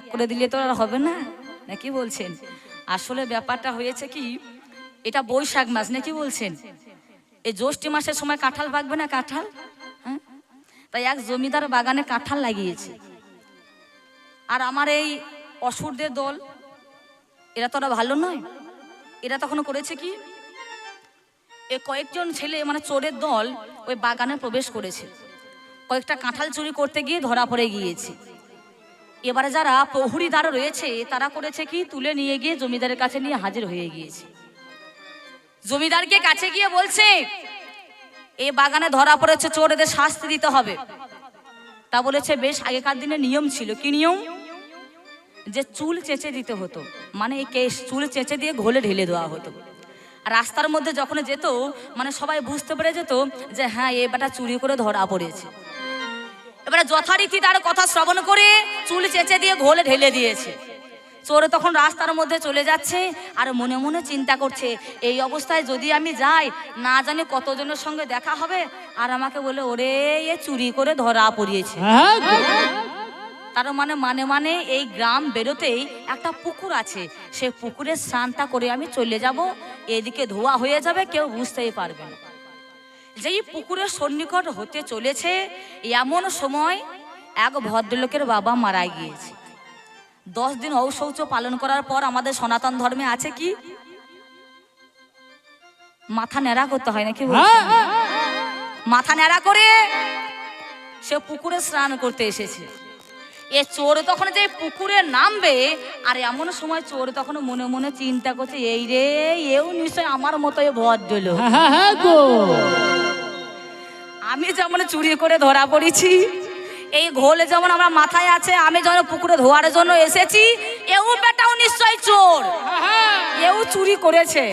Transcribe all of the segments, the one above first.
এক করে দিলে তো আর হবে না? নাকি বলছেন? আসলে ব্যাপারটা হয়েছে কি, এটা বৈশাখ মাস, নাকি বলছেন? এই জ্যৈষ্ঠ মাসের সময় কাঁঠাল পাকবে না কাঁঠাল? হ্যাঁ? তাই এক জমিদার বাগানে কাঁঠাল লাগিয়েছে। আর আমার এই অসুরদের দল, এরা তো ওরা ভালো নয়। এরা তখন করেছে কি? এ কয়েকজন ছেলে মানে চোরের দল, ওই বাগানে প্রবেশ করেছে। কয়েকটা কাঁঠাল চুরি করতে গিয়ে ধরা পড়ে গিয়েছে। এবারে যারা প্রহরীদার রয়েছে, তারা করেছে কি? তুলে নিয়ে গিয়ে জমিদারের কাছে নিয়ে হাজির হয়ে গিয়েছে। জমিদারকে কাছে গিয়ে বলছে, এ বাগানে ধরা পড়েছে চোর এদের শাস্তি দিতে হবে। তা বলেছে, বেশ, আগেকার দিনে নিয়ম ছিল। কি নিয়ম? যে চুল চেঁচে দিতে হতো মানে এই কেশ চুল চেঁচে দিয়ে ঘোলে ঢেলে দেওয়া হতো। রাস্তার মধ্যে যখন যেত মানে সবাই বুঝতে পেরে যেত যে হ্যাঁ এ বেটা চুরি করে ধরা পড়েছে। এবারে যথারীতি তার কথা শ্রবণ করে চুল চেঁচে দিয়ে ঘোলে ঢেলে দিয়েছে। চোর তখন রাস্তার মধ্যে চলে যাচ্ছে আর মনে মনে চিন্তা করছে এই অবস্থায় যদি আমি যাই না জানি কতজনের সঙ্গে দেখা হবে। আর আমাকে বলে ওরে এ চুরি করে ধরা পড়িয়েছে। হ্যাঁ তার মানে মানে মানে এই গ্রাম বেরোতেই একটা পুকুর আছে। সে পুকুরের স্নানটা করে আমি চলে যাব। এদিকে ধোয়া হয়ে যাবে কেউ বুঝতেই পারবে না। যেই পুকুরের সন্নিকট হতে চলেছে এমন সময় এক ভদ্রলোকের বাবা মারা গিয়েছে। দশ দিন ঔশৌচ পালন করার পর আমাদের সনাতন ধর্মে আছে কি? মাথা ন্যাড়া করতে হয় নাকি হ্যাঁ মাথা ন্যাড়া করে সে পুকুরে স্নান করতে এসেছে। এ চোর তখন যে পুকুরে নামবে আর এমন সময় চোর তখন মনে মনে চিন্তা করছে এই রে এও নিশ্চয় আমার মতো ভদ্র লোক হ্যাঁ হ্যাঁ গো। আমি যেমন চুরি করে ধরা পড়েছি, এই ঘোলে যেমন আমার মাথায় আছে, আমি যখন পুকুরে ধোয়ার জন্য এসেছি, এও বেটাও নিশ্চয় চোর। এও চুরি করেছে,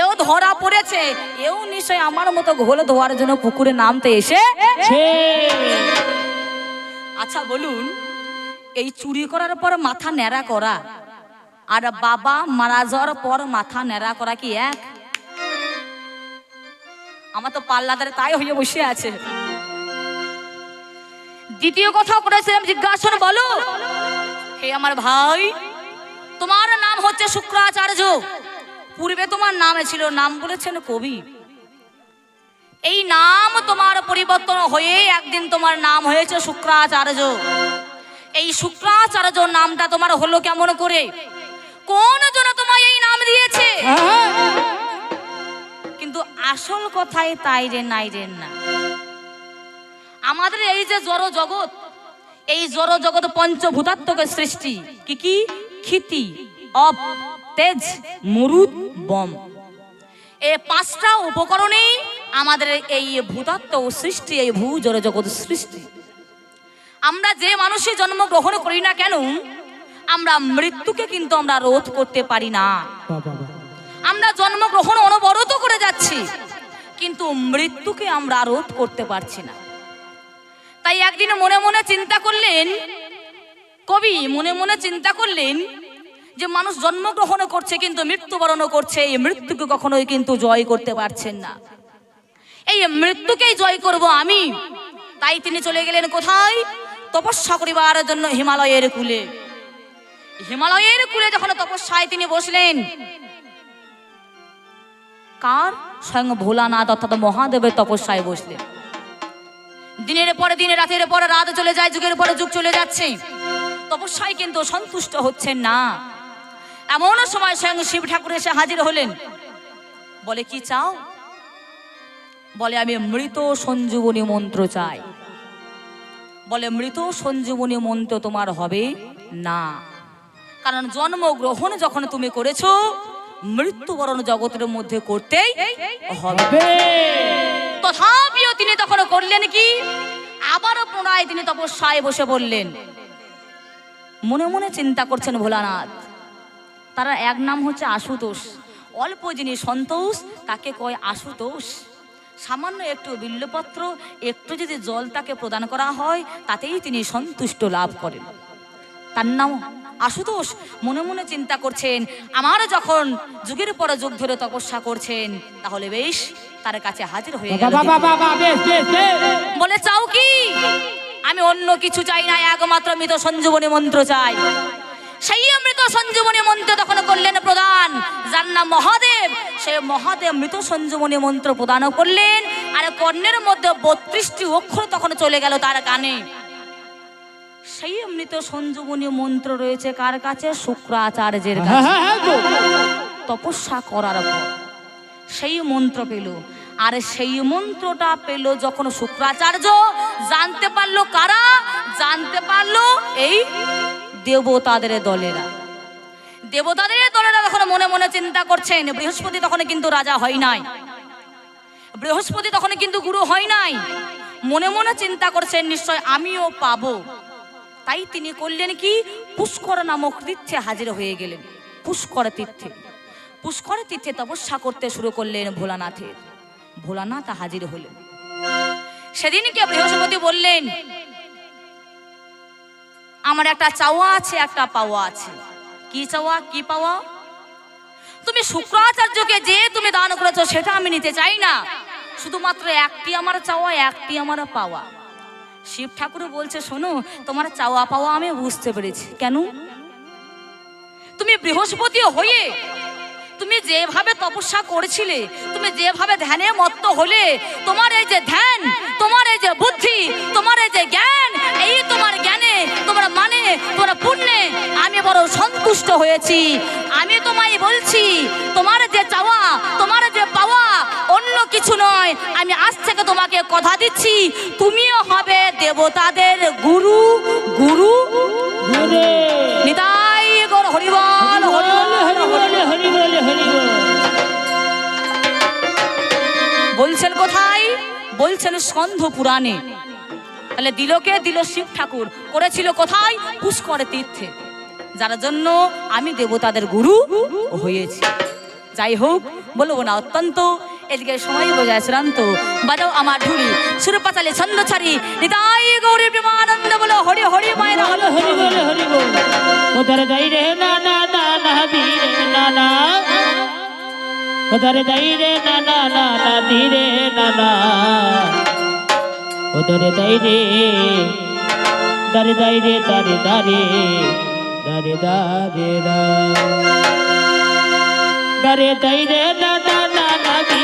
এও ধরা পড়েছে, এও নিশ্চয় আমার মতো ঘোলে ধোয়ার জন্য পুকুরে নামতে এসে আচ্ছা বলুন, এই চুরি করার পর মাথা ন্যাড়া করা আর বাবা মারা যাওয়ার পর মাথা ন্যাড়া করা কি এক? আমার তো পাল্লাদারে তাই হয়ে বসে আছে। দ্বিতীয় কথা করেছিলাম জিজ্ঞাসন বলো। হে আমার ভাই, তোমার নাম হচ্ছে শুক্রাচার্য। পূর্বে তোমার নামে ছিল, নাম বলেছেন কবি। এই নাম তোমার পরিবর্তন হয়ে একদিন তোমার নাম হয়েছে শুক্রাচার্য। এই শুক্রাচার্য নামটা তোমার হলো কেমন করে? কোন জন তোমায় এই নাম দিয়েছে? কিন্তু আসল কথাই তাই রে, নাই রে, না। আমাদের এই যে জড় জগৎ, এই জড় জগৎ পঞ্চভূতাত্মকের সৃষ্টি, কি কি? ক্ষিতি অপ তেজ, মরুদ, বম। এই পাঁচটা উপকরণেই আমাদের এই ভূতাত্ম সৃষ্টি, এই ভূ জড় জগৎ সৃষ্টি। আমরা যে মানুষের জন্মগ্রহণ করি না কেন, আমরা মৃত্যুকে কিন্তু আমরা রোধ করতে পারি না। আমরা জন্মগ্রহণ অনবরত করে যাচ্ছি, কিন্তু মৃত্যুকে আমরা রোধ করতে পারছি না। তাই একদিন মনে মনে চিন্তা করলেন, কবি মনে মনে চিন্তা করলেন যে মানুষ জন্মগ্রহণও করছে কিন্তু মৃত্যুবরণও করছে, এই মৃত্যুকে কখনোই কিন্তু জয় করতে পারছেন না। এই মৃত্যুকেই জয় করব আমি। তাই তিনি চলে গেলেন কোথায়? তপস্যা করিবার জন্য হিমালয়ের কুলে। হিমালয়ের কুলে যখন তপস্যায় তিনি বসলেন কার? স্বয়ং ভোলানাথ অর্থাৎ মহাদেবের তপস্যায় বসলেন দিনের পরে দিনে, রাতের পরে রাত চলে যায়, যুগের পরে যুগ চলে যাচ্ছে। তপস্যায় কিন্তু সন্তুষ্ট হচ্ছেন না। এমন সময় স্বয়ং শিব ঠাকুর এসে হাজির হলেন। বলে, কি চাও? বলে, আমি মৃত সঞ্জীবনী মন্ত্র চাই। বলে, মৃত সঞ্জীবনী মন্ত্র তোমার হবে না। কারণ জন্মগ্রহণ যখন তুমি করেছ মৃত্যুবরণ জগতের মধ্যে করতেই হবে। তথাপিও তিনি তখন করলেন কি? আবারও পুনরায় তিনি তপস্যায় বসে বললেন মনে মনে চিন্তা করছেন ভোলানাথ তারা এক নাম হচ্ছে আশুতোষ। অল্প যিনি সন্তোষ তাকে কয় আশুতোষ। সামান্য একটু বিল্লপত্র একটু যদি জল তাকে প্রদান করা হয় তাতেই তিনি সন্তুষ্ট লাভ করেন। তার নাম আশুতোষ মনে মনে চিন্তা করছেন আমার যখন যুগের পর যুগ ধরে তপস্যা করছেন তাহলে বেশ তার কাছে হাজির হয়ে গেল। বলে চাও কি? আমি অন্য কিছু চাই না একমাত্র মৃত সঞ্জীবনী মন্ত্র চাই। সেই অমৃত সঞ্জীবনী মন্ত্র তখন করলেন প্রদান। যার নাম মহাদেব। সেই মহাদেব মৃত সঞ্জীবনী মন্ত্র প্রদান করলেন আর কর্ণের মধ্যে বত্রিশটি অক্ষর তখন চলে গেল তার কানে। সেই অমৃত সঞ্জীবনী মন্ত্র রয়েছে কার কাছে? শুক্রাচার্যের হ্যাঁ কাছে। হ্যাঁ হ্যাঁ তপস্যা করার পর সেই মন্ত্র পেল। আর সেই মন্ত্রটা পেল যখন শুক্রাচার্য জানতে পারল কারা? জানতে পারল এই দেবতাদের দলেরা। দেবতাদের দলেরা তখন মনে মনে চিন্তা করছেন বৃহস্পতি তখন কিন্তু রাজা হয় নাই। বৃহস্পতি তখন কিন্তু গুরু হয় নাই। মনে মনে চিন্তা করছেন নিশ্চয় আমিও পাবো। তাই তিনি করলেন কি? পুষ্কর নামক তীর্থে হাজির হয়ে গেলেন। পুষ্কর তীর্থে। পুষ্কর তীর্থে তপস্যা করতে শুরু করলেন ভোলানাথের ভোলানাথ হাজির হলেন। সেদিনকে বৃহস্পতি বললেন, আমার একটা চাওয়া আছে, একটা পাওয়া আছে। কি চাওয়া? কি পাওয়া? তুমি শুক্রাচার্যকে যে তুমি দান করেছ, সেটা আমি নিতে চাই না। শুধুমাত্র একটি আমার চাওয়া, একটি আমার পাওয়া। শিব ঠাকুর বলছে, শোনো, তোমার চাওয়া পাওয়া আমি বুঝতে পেরেছি। কেন? তুমি বৃহস্পতি হয়ে তুমি যেভাবে তপস্যা করেছিলে, তুমি যেভাবে ধ্যানে মত্ত হলে, তোমার এই যে ধ্যান, তোমার এই যে বুদ্ধি, তোমার এই যে জ্ঞান, এই তোমার জ্ঞানে, তোমার মানে তোমার পুণ্যে আমি বড় সন্তুষ্ট হয়েছি। আমি তোমায় বলছি, তোমার যে চাওয়া, তোমার কিছু নয়। আমি আজ থেকে তোমাকে কথা দিচ্ছি। তুমিও হবে দেবতাদের গুরু গুরু। নিতাই হরিবল বলছেন কোথায়? বলছেন স্কন্ধ পুরাণে। তাহলে দিলকে দিল শিব ঠাকুর। করেছিল কোথায়? পুষ্করে তীর্থে। যার জন্য আমি দেবতাদের গুরু হয়েছি। যাই হোক বলব না অত্যন্ত এদিকে সময় বোঝায় শ্রান্ত বাজাও আমার ঢুলি সুর পাতালে ছন্দ ছাড়ি। নিতাই গৌরী প্রেমানন্দ বলো হরি হরি মায়ের বলে হরি বলে হরি বলে। ওদের দাই রে না না না না ধীরে না না। ওদের দাই রে না না না না ধীরে না না। ওদের দাই রে দারে দাই রে দারে দারে দারে দারে দারে দাই রে না না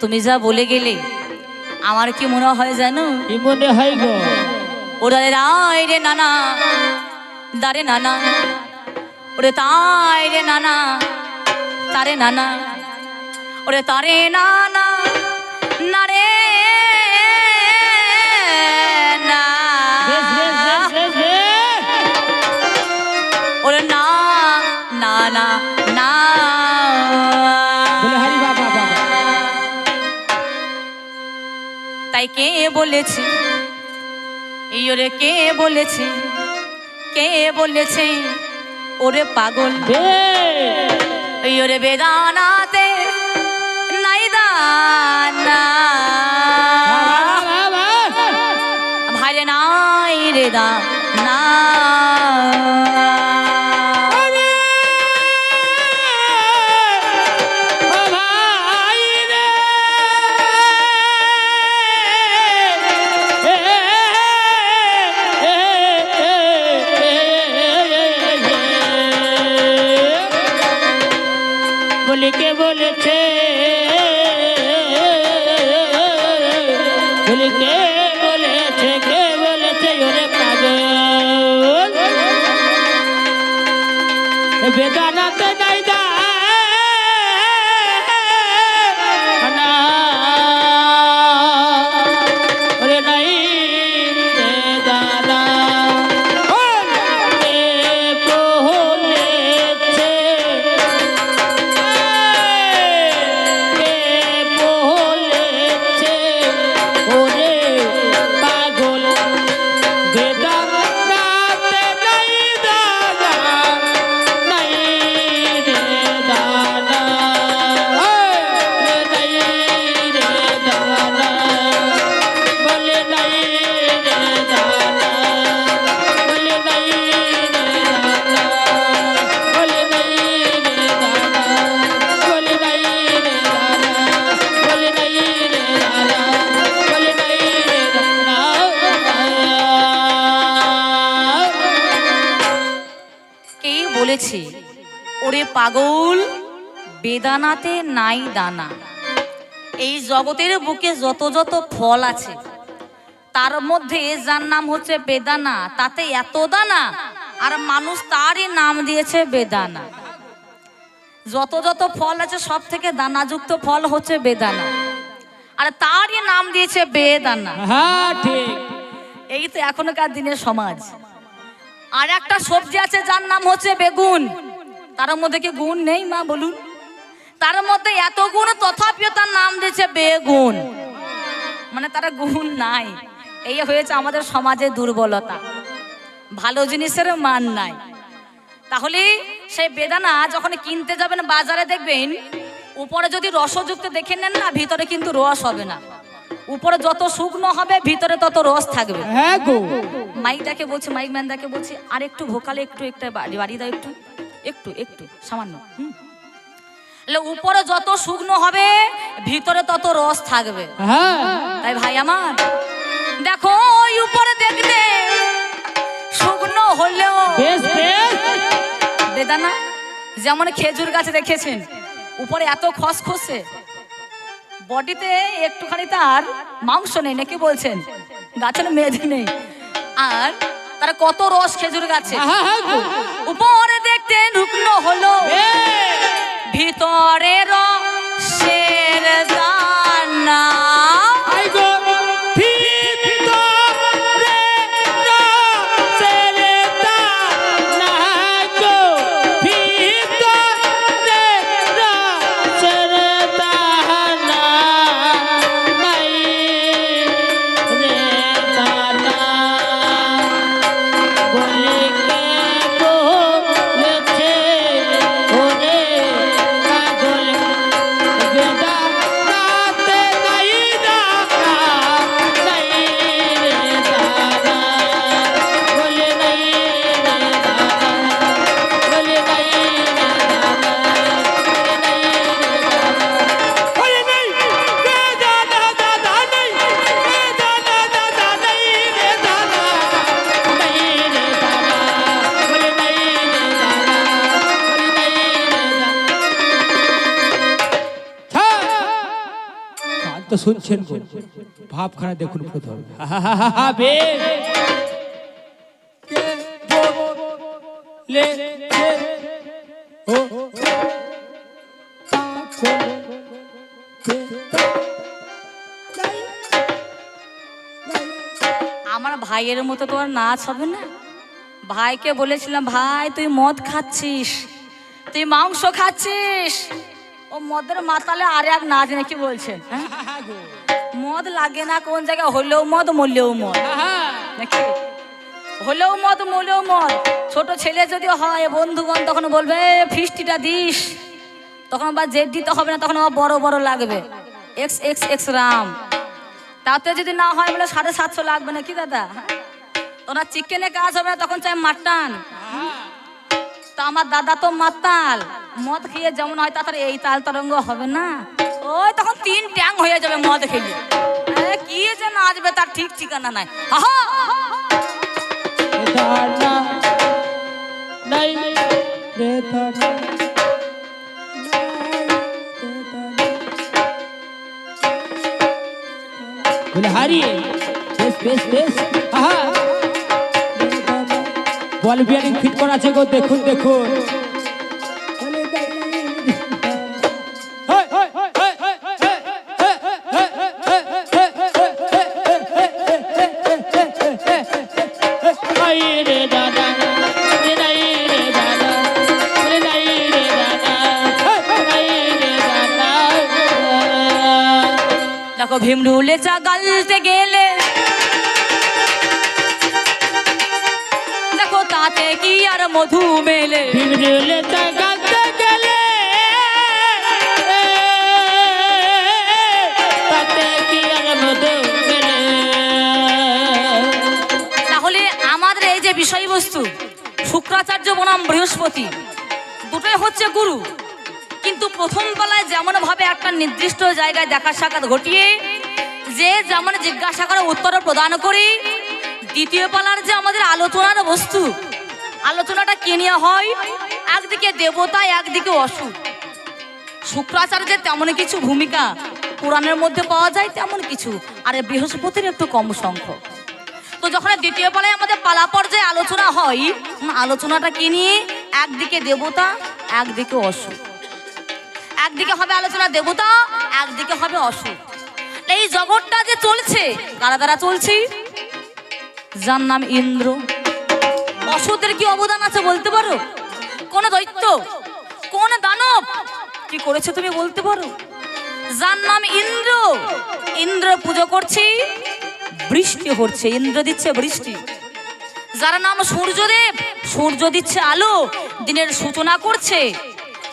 তুমি যা বলে গেলে আমার কি মনে হয় জানো? কি মনে হয় গো? ওরা রায় রে নানা দারে নানা ওরে তাই রে নানা তারে নানা ওরে তারে নানা না রে তাই কে বলেছে? এই ওরে কে বলেছে? কে বলেছে? ওরে পাগল। এই ওরে বেদানাতে নাই দানা। ভাইরে নাই রে দা না কে বলেছে? বলেছে ওরে পাগল বেদানাতে নাই দানা। এই জগতের বুকে যত যত ফল আছে তার মধ্যে যার নাম হচ্ছে বেদানা তাতে এত দানা আর মানুষ তারই নাম দিয়েছে বেদানা। যত যত ফল আছে সব থেকে দানাযুক্ত ফল হচ্ছে বেদানা। আর তারই নাম দিয়েছে বেদানা। হ্যাঁ ঠিক। এই তো এখনকার দিনের সমাজ। আর একটা সবজি আছে যার নাম হচ্ছে বেগুন। তার মধ্যে কি গুণ নেই মা, বলুন? তার মধ্যে এত গুণ, তথাপিও তার নাম দিয়েছে বেগুন। মানে তারা গুণ নাই। এই হয়েছে আমাদের সমাজে দুর্বলতা। ভালো জিনিসের মান নাই। তাহলে সেই বেদানা যখন কিনতে যাবেন, বাজারে দেখবেন, উপরে যদি রসযুক্ত দেখে নেন না, ভিতরে কিন্তু রস হবে না। উপরে যত শুকনো হবে ভিতরে তত রস থাকবে। হ্যাঁ গো। মাইকটাকে বলছি মাইক ম্যানদাকে বলছি আর একটু ভোকালে একটু একটা বাড়ি বাড়ি দাও একটু একটু একটু সামান্য হুম। উপরে যত শুকনো হবে ভিতরে তত রস থাকবে। হ্যাঁ। তাই ভাই আমার দেখো ওই উপরে দেখতে শুকনো হলেও বেদানা যেমন খেজুর গাছে দেখেছেন উপরে এত খসখসে বডিতে একটুখানি তার মাংস নেই নাকি বলছেন? গাছের মেধে নেই। আর তারা কত রস খেজুর গাছে। হ্যাঁ হ্যাঁ উপরে দেখতে ঢুকলো হলো। ভিতরের ভিতরে রসের দানা। তো শুনছেন ভাবখানা দেখুন প্রথম। আমার ভাইয়ের মতো তো আর নাচ হবে না। ভাইকে বলেছিলাম, ভাই, তুই মদ খাচ্ছিস? তুই মাংস খাচ্ছিস? ও মদের মাতালে আর এক নাচ নাকি বলছেন হ্যাঁ? মদ লাগে না কোন জায়গায় হলেও মদ মরলেও মদ। নাকি? হলেও মদ মরলেও মদ। ছোট ছেলে যদি হয় বন্ধুগণ তখন বলবে "এ, ফিস্টিটা দিস। তখন আবার জেড দিতে হবে না তখন আবার বড় বড় লাগবে। X X X Ram. তাতে যদি না হয় বলে সাড়ে সাতশো লাগবে না কি দাদা? ওনার চিকেনে কাজ হবে না তখন চাই মাটন। তা আমার দাদা তো মাতাল। মদ খেয়ে যেমন হয় তাড়াতাড়ি এই তাল তরঙ্গ হবে না। ওই তখন তিন ট্যাং হয়ে যাবে মদ খেলে। কি যে নাচবে তার ঠিক ঠিকানা নাই। আহা! বল, বিয়ারিং ফিট করা আছে গো, দেখুন দেখুন। দেখো ভীমরুলে চা গালতে গেলে। দেখো তাতে কি আর মধু মেলে। গেলে তাতে কি আর মধু মেলে? তাহলে আমাদের এই যে বিষয়বস্তু শুক্রাচার্য বনাম বৃহস্পতি দুটোই হচ্ছে গুরু। কিন্তু প্রথম বেলায় যেমন ভাবে একটা নির্দিষ্ট জায়গায় দেখা সাক্ষাৎ ঘটিয়ে, যে যেমন জিজ্ঞাসা করে উত্তর প্রদান করি, দ্বিতীয় পালার যে আমাদের আলোচনার বস্তু, আলোচনাটা কে নিয়ে হয়? একদিকে দেবতা, একদিকে অসুর। শুক্রাচার্যের তেমন কিছু ভূমিকা পুরাণের মধ্যে পাওয়া যায় তেমন কিছু, আর বৃহস্পতির একটু কম সংখ্যক। তো যখন দ্বিতীয় পালায় আমাদের পালা পর্যায়ে আলোচনা হয়, আলোচনাটা কি নিয়ে? একদিকে দেবতা, একদিকে অসুর। একদিকে হবে আলোচনা দেবতা, একদিকে হবে অসুর। এই জগৎটা যে চলছে, কারা দ্বারা চলছে? যার নাম ইন্দ্র। অসুরদের কি অবদান আছে বলতে পারো? কোন দৈত্য, কোন দানব, কি করেছে তুমি বলতে পারো? যার নাম ইন্দ্র। ইন্দ্র পুজো করছি, বৃষ্টি হচ্ছে, ইন্দ্র দিচ্ছে বৃষ্টি। যার নাম সূর্যদেব, সূর্য দিচ্ছে আলো, দিনের সূচনা করছে।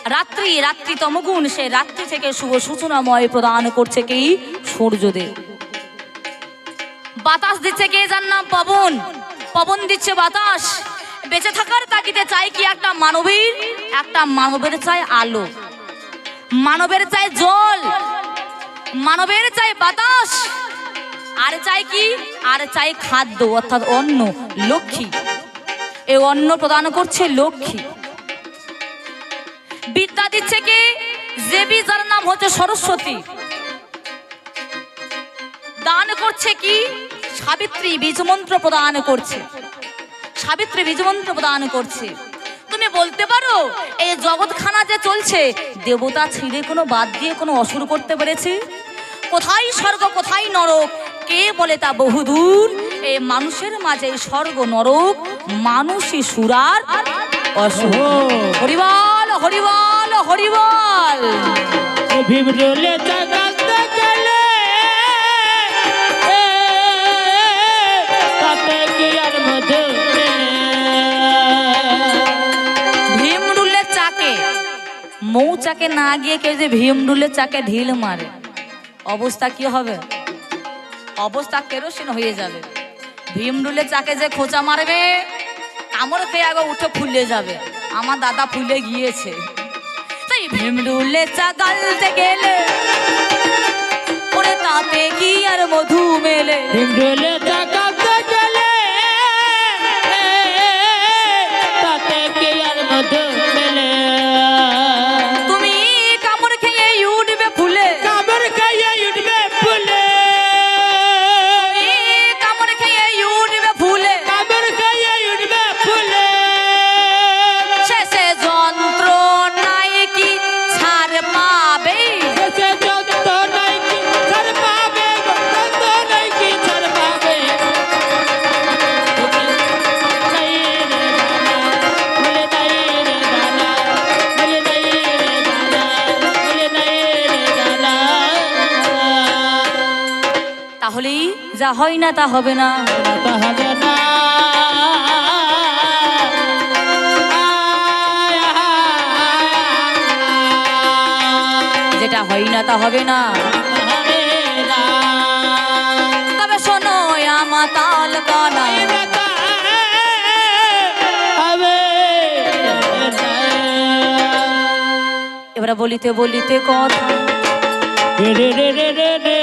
রাত্রি রাত্রি তমগুণ, সে রাত্রি থেকে শুভ সূচনাময় প্রদান করছে কি? সূর্যদেব। বাতাস দিচ্ছে কে যার নাম? পবন। পবন দিচ্ছে বাতাস। বেঁচে থাকার তাকিতে চাই কি একটা মানবীর? একটা মানবের চাই আলো। মানবের চাই জল। মানবের চাই বাতাস। আর চাই কি? আর চাই খাদ্য, অর্থাৎ অন্ন, লক্ষ্মী। এই অন্ন প্রদান করছে লক্ষ্মী। বিদ্যা দিচ্ছে কি? দেবী যার নাম হচ্ছে সরস্বতী। দান করছে কি? সাবিত্রী বীজমন্ত্র প্রদান করছে। সাবিত্রী বীজমন্ত্র প্রদান করছে। তুমি বলতে পারো, এই জগৎখানা যে চলছে, দেবতা ছিঁড়ে কোনো বাদ দিয়ে কোনো অসুর করতে পেরেছে? কোথায় স্বর্গ, কোথায় নরক? কে বলে তা বহুদূর? এই মানুষের মাঝে স্বর্গ, নরক, মানুষই সুরার অসুর। হরিবল হরিবল হরিবল বিমরুলে তাকাতে গেলে তাতে কি আর মধু ভীমরুলের চাকে মৌচাকে না গিয়ে কেউ যে ভীমরুলের চাকে ঢিল মারে। অবস্থা কি হবে? অবস্থা কেরোসিন হয়ে যাবে। ভীমরুলের চাকে যে খোঁচা মারবে কামড় খেয়ে আগে উঠে ফুলে যাবে। আমার দাদা ফুলে গিয়েছে। তাই ভেমরুলে চা গালতে গেলে, ওরে তাতে কি আর মধু মেলে? বিমরুলে তাকাতে গেলে তাহলেই যা হয় না তা হবে না। যেটা হয় না তা হবে না। তবে শোনো আমা তাল এবারে বলিতে বলিতে কথা। রে রে রে রে রে